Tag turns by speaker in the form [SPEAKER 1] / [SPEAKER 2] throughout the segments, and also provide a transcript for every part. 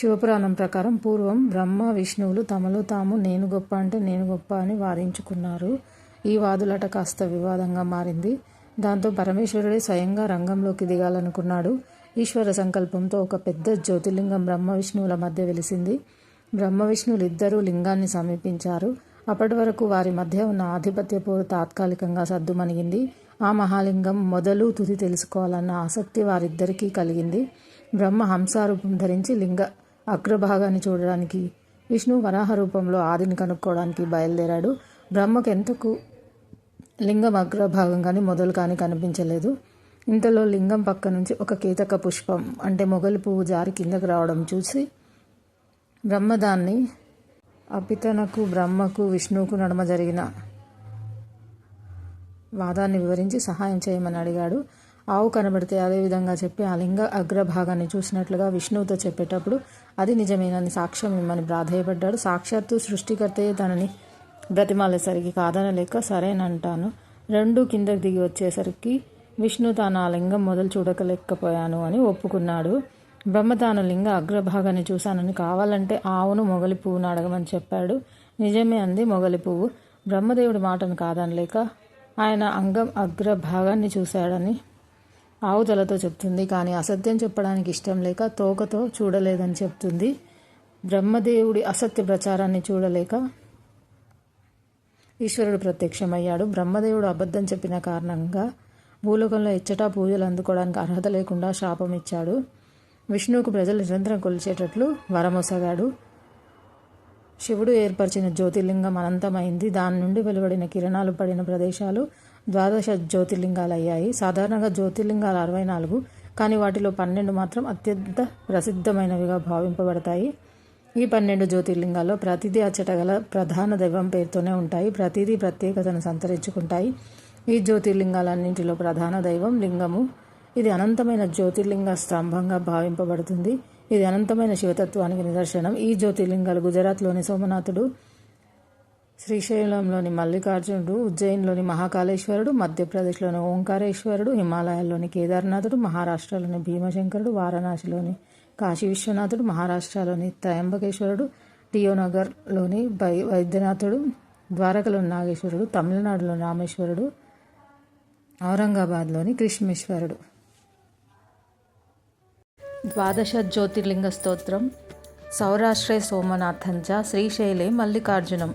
[SPEAKER 1] శివపురాణం ప్రకారం పూర్వం బ్రహ్మ విష్ణువులు తమలో తాము నేను గొప్ప అంటే నేను గొప్ప అని వాదించుకున్నారు. ఈ వాదులట కాస్త వివాదంగా మారింది. దాంతో పరమేశ్వరుడే స్వయంగా రంగంలోకి దిగాలనుకున్నాడు. ఈశ్వర సంకల్పంతో ఒక పెద్ద జ్యోతిర్లింగం బ్రహ్మ విష్ణువుల మధ్య వెలిసింది. బ్రహ్మ విష్ణువులు ఇద్దరూ లింగాన్ని సమీపించారు. అప్పటి వరకు వారి మధ్య ఉన్న ఆధిపత్య పోరు తాత్కాలికంగా సద్దుమణిగింది. ఆ మహాలింగం మొదలు తుది తెలుసుకోవాలన్న ఆసక్తి వారిద్దరికీ కలిగింది. బ్రహ్మ హంసారూపం ధరించి లింగ అగ్రభాగాన్ని చూడడానికి విష్ణు వరాహ రూపంలో ఆదిని కనుక్కోవడానికి బయలుదేరాడు. బ్రహ్మకు ఎంతకు లింగం అగ్రభాగం కానీ మొదలు కానీ కనిపించలేదు. ఇంతలో లింగం పక్క నుంచి ఒక కేతక పుష్పం అంటే మొగలి పువ్వు జారి కిందకు రావడం చూసి బ్రహ్మ దాన్ని అపితనకు బ్రహ్మకు విష్ణువుకు నడమ జరిగిన వాదాన్ని వివరించి సహాయం చేయమని అడిగాడు. ఆవు కనబడితే అదే విధంగా చెప్పి ఆ లింగ అగ్రభాగాన్ని చూసినట్లుగా విష్ణువుతో చెప్పేటప్పుడు అది నిజమేనని సాక్ష్యం ఇమ్మని ప్రాధేయపడ్డాడు. సాక్షాత్తు సృష్టికర్తయే తనని బ్రతిమాలేసరికి కాదనలేక సరేనంటాను. రెండు కిందకి దిగి వచ్చేసరికి విష్ణు తాను ఆ లింగం మొదలు చూడకలేకపోయాను అని ఒప్పుకున్నాడు. బ్రహ్మ తాను లింగ అగ్రభాగాన్ని చూశానని కావాలంటే ఆవును మొగలి పువ్వును అడగమని చెప్పాడు. నిజమే అంది మొగలి పువ్వు. బ్రహ్మదేవుడి మాటను కాదనలేక ఆయన అంగం అగ్రభాగాన్ని చూశాడని ఆవు తలతో చెప్తుంది. కానీ అసత్యం చెప్పడానికి ఇష్టం లేక తోకతో చూడలేదని చెప్తుంది. బ్రహ్మదేవుడి అసత్య ప్రచారాన్ని చూడలేక ఈశ్వరుడు ప్రత్యక్షమయ్యాడు. బ్రహ్మదేవుడు అబద్ధం చెప్పిన కారణంగా భూలోకంలో ఇచ్చట పూజలు అందుకోవడానికి అర్హత లేకుండా శాపం ఇచ్చాడు. విష్ణువుకు ప్రజలు నిరంతరం కొలిచేటట్లు వరమొసగాడు. శివుడు ఏర్పరిచిన జ్యోతిర్లింగం అనంతమైంది. దాని నుండి వెలువడిన కిరణాలు పడిన ప్రదేశాలు ద్వాదశ జ్యోతిర్లింగాలు అయ్యాయి. సాధారణంగా జ్యోతిర్లింగాలు అరవై నాలుగు కానీ వాటిలో పన్నెండు మాత్రం అత్యంత ప్రసిద్ధమైనవిగా భావింపబడతాయి. ఈ పన్నెండు జ్యోతిర్లింగాల్లో ప్రతిదీ అచ్చట గల ప్రధాన దైవం పేరుతోనే ఉంటాయి. ప్రతిదీ ప్రత్యేకతను సంతరించుకుంటాయి. ఈ జ్యోతిర్లింగాలన్నింటిలో ప్రధాన దైవం లింగము. ఇది అనంతమైన జ్యోతిర్లింగ స్తంభంగా భావింపబడుతుంది. ఇది అనంతమైన శివతత్వానికి నిదర్శనం. ఈ జ్యోతిర్లింగాలు గుజరాత్లోని సోమనాథుడు శ్రీశైలంలోని మల్లికార్జునుడు ఉజ్జయిన్లోని మహాకాళేశ్వరుడు మధ్యప్రదేశ్లోని ఓంకారేశ్వరుడు హిమాలయాల్లోని కేదార్నాథుడు మహారాష్ట్రలోని భీమశంకరుడు వారణాసిలోని కాశీ విశ్వనాథుడు మహారాష్ట్రలోని త్రయంబకేశ్వరుడు టియోనగర్లోని బై వైద్యనాథుడు ద్వారకలోని నాగేశ్వరుడు తమిళనాడులోని రామేశ్వరుడు ఔరంగాబాద్లోని కృష్ణేశ్వరుడు ద్వాదశ జ్యోతిర్లింగ స్తోత్రం. సౌరాష్ట్రే సోమనాథంచ శ్రీశైలే మల్లికార్జునం.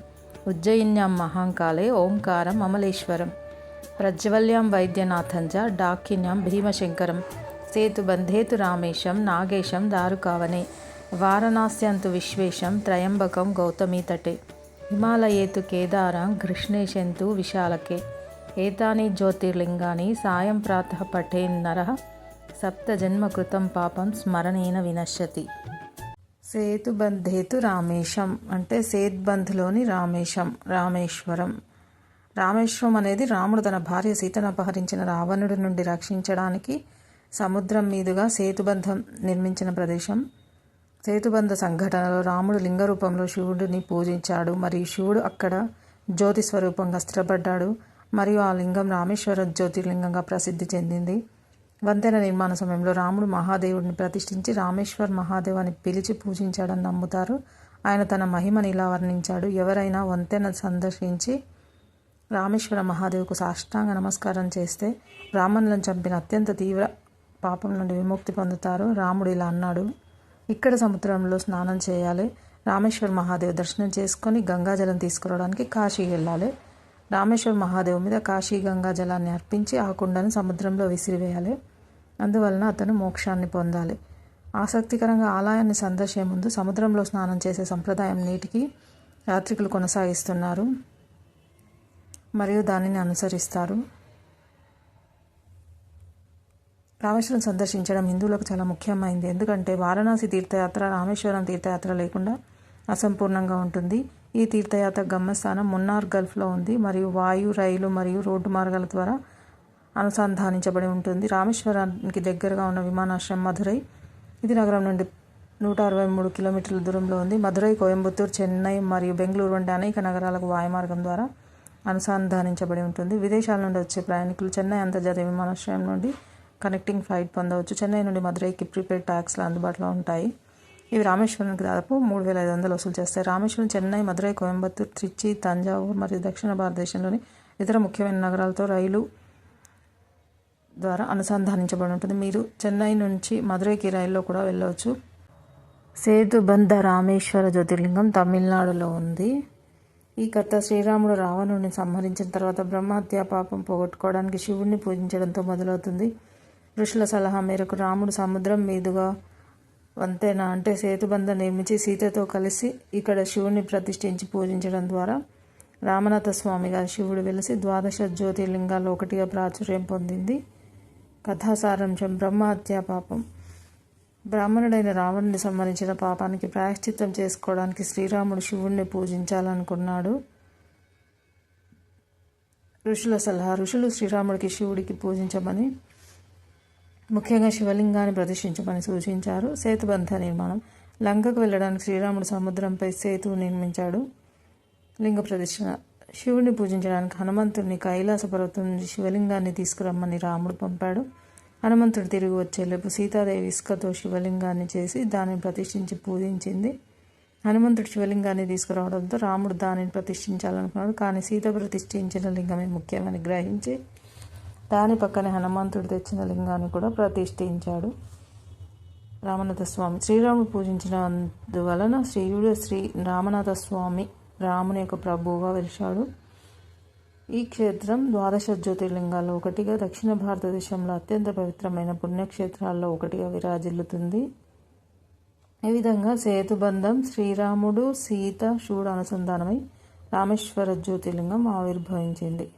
[SPEAKER 1] ఉజ్జయిన్యాం మహాంకాళే ఓంకారం అమలేశ్వరం. ప్రజ్వల్యాం వైద్యనాథంజ డాకిన్యాం భీమశంకరం. సేతుబంధేతు రామేశం నాగేశం దారుకావనే. వారణాస్యంతు విశ్వేశం త్రయంబకం గౌతమీతటే. హిమాలయేతు కేదారం కృష్ణేశంతు విశాలకే. ఏతాని జ్యోతిర్లింగాని సాయం ప్రాతః పఠేన్నరః సప్తజన్మకృతం పాపం స్మరణేన వినశ్యతి. సేతుబంధేతు రామేశం అంటే సేత్బంధ్లోని రామేశం రామేశ్వరం. రామేశ్వరం అనేది రాముడు తన భార్య సీతను అపహరించిన రావణుడి నుండి రక్షించడానికి సముద్రం మీదుగా సేతుబంధం నిర్మించిన ప్రదేశం. సేతుబంధ సంఘటనలో రాముడు లింగ రూపంలో శివుడిని పూజించాడు. మరియు శివుడు అక్కడ జ్యోతి స్వరూపంగా స్థిరపడ్డాడు. మరియు ఆ లింగం రామేశ్వర జ్యోతిర్లింగంగా ప్రసిద్ధి చెందింది. వంతెన నిర్మాణ సమయంలో రాముడు మహాదేవుడిని ప్రతిష్ఠించి రామేశ్వర్ మహాదేవ్ అని పిలిచి పూజించాడని నమ్ముతారు. ఆయన తన మహిమని ఇలా వర్ణించాడు. ఎవరైనా వంతెన సందర్శించి రామేశ్వర మహాదేవుకు సాష్టాంగ నమస్కారం చేస్తే బ్రాహ్మణులను చంపిన అత్యంత తీవ్ర పాపం నుండి విముక్తి పొందుతారు. రాముడు ఇలా అన్నాడు. ఇక్కడ సముద్రంలో స్నానం చేయాలి. రామేశ్వర మహాదేవ్ దర్శనం చేసుకొని గంగాజలం తీసుకురావడానికి కాశీ వెళ్ళాలి. రామేశ్వర మహాదేవు మీద కాశీ గంగా జలాన్ని అర్పించి ఆ కుండను సముద్రంలో విసిరివేయాలి. అందువలన అతను మోక్షాన్ని పొందాలి. ఆసక్తికరంగా ఆలయాన్ని సందర్శే ముందు సముద్రంలో స్నానం చేసే సంప్రదాయం నీటికి యాత్రికులు కొనసాగిస్తున్నారు. మరియు దానిని అనుసరిస్తారు. రామేశ్వరం సందర్శించడం హిందువులకు చాలా ముఖ్యమైంది. ఎందుకంటే వారణాసి తీర్థయాత్ర రామేశ్వరం తీర్థయాత్ర లేకుండా అసంపూర్ణంగా ఉంటుంది. ఈ తీర్థయాత్ర గమ్యస్థానం మున్నార్ గల్ఫ్లో ఉంది మరియు వాయు రైలు మరియు రోడ్డు మార్గాల ద్వారా అనుసంధానించబడి ఉంటుంది. రామేశ్వరానికి దగ్గరగా ఉన్న విమానాశ్రయం మధురై. ఇది నగరం నుండి నూట అరవై మూడు కిలోమీటర్ల దూరంలో ఉంది. మధురై కోయంబత్తూరు చెన్నై మరియు బెంగళూరు వంటి అనేక నగరాలకు వాయుమార్గం ద్వారా అనుసంధానించబడి ఉంటుంది. విదేశాల నుండి వచ్చే ప్రయాణికులు చెన్నై అంతర్జాతీయ విమానాశ్రయం నుండి కనెక్టింగ్ ఫ్లైట్ పొందవచ్చు. చెన్నై నుండి మధురైకి ప్రీపెయిడ్ ట్యాక్స్లు అందుబాటులో ఉంటాయి. ఇవి రామేశ్వరానికి దాదాపు మూడు వేల ఐదు వందలు వసూలు చేస్తాయి. రామేశ్వరం చెన్నై మదురై కోయంబత్తూర్ త్రిచి తంజావూరు మరియు దక్షిణ భారతదేశంలోని ఇతర ముఖ్యమైన నగరాలతో రైలు ద్వారా అనుసంధానించబడి ఉంటుంది. మీరు చెన్నై నుంచి మదురైకి రైల్లో కూడా వెళ్ళవచ్చు. సేతుబంధ రామేశ్వర జ్యోతిర్లింగం తమిళనాడులో ఉంది. ఈ కథ శ్రీరాముడు రావణుని సంహరించిన తర్వాత బ్రహ్మహత్య పాపం పోగొట్టుకోవడానికి శివుడిని పూజించడంతో మొదలవుతుంది. ఋషుల సలహా మేరకు రాముడు సముద్రం మీదుగా వంతెన అంటే సేతుబంధ నిర్మించి సీతతో కలిసి ఇక్కడ శివుని ప్రతిష్ఠించి పూజించడం ద్వారా రామనాథ స్వామిగా శివుడు వెలిసి ద్వాదశ జ్యోతిర్లింగాల్లో ఒకటిగా ప్రాచుర్యం పొందింది. కథాసారాంశం బ్రహ్మహత్య పాపం. బ్రాహ్మణుడైన రావణుని సంబంధించిన పాపానికి ప్రాయశ్చిత్తం చేసుకోవడానికి శ్రీరాముడు శివుణ్ణి పూజించాలనుకున్నాడు. ఋషుల సలహా ఋషులు శ్రీరాముడికి శివుడికి పూజించమని ముఖ్యంగా శివలింగాన్ని ప్రతిష్ఠించమని సూచించారు. సేతుబంధ నిర్మాణం. లంకకు వెళ్ళడానికి శ్రీరాముడు సముద్రంపై సేతు నిర్మించాడు. లింగ ప్రదర్శన శివుడిని పూజించడానికి హనుమంతుడిని కైలాస పర్వతం నుంచి శివలింగాన్ని తీసుకురమ్మని రాముడు పంపాడు. హనుమంతుడు తిరిగి వచ్చేలోపు సీతాదేవి ఇసుకతో శివలింగాన్ని చేసి దానిని ప్రతిష్ఠించి పూజించింది. హనుమంతుడు శివలింగాన్ని తీసుకురావడంతో రాముడు దానిని ప్రతిష్ఠించాలనుకున్నాడు. కానీ సీత ప్రతిష్ఠించిన లింగమే ముఖ్యమని గ్రహించి దాని పక్కనే హనుమంతుడు తెచ్చిన లింగాన్ని కూడా ప్రతిష్ఠించాడు. రామనాథ స్వామి శ్రీరాముడు పూజించినందువలన శ్రీయుడు శ్రీ రామనాథ స్వామి రాముని యొక్క ప్రభువుగా వెలిశాడు. ఈ క్షేత్రం ద్వాదశ జ్యోతిర్లింగాల్లో ఒకటిగా దక్షిణ భారతదేశంలో అత్యంత పవిత్రమైన పుణ్యక్షేత్రాల్లో ఒకటిగా విరాజిల్లుతుంది. ఈ విధంగా సేతుబంధం శ్రీరాముడు సీత శివుడు అనుసంధానమై రామేశ్వర జ్యోతిర్లింగం ఆవిర్భవించింది.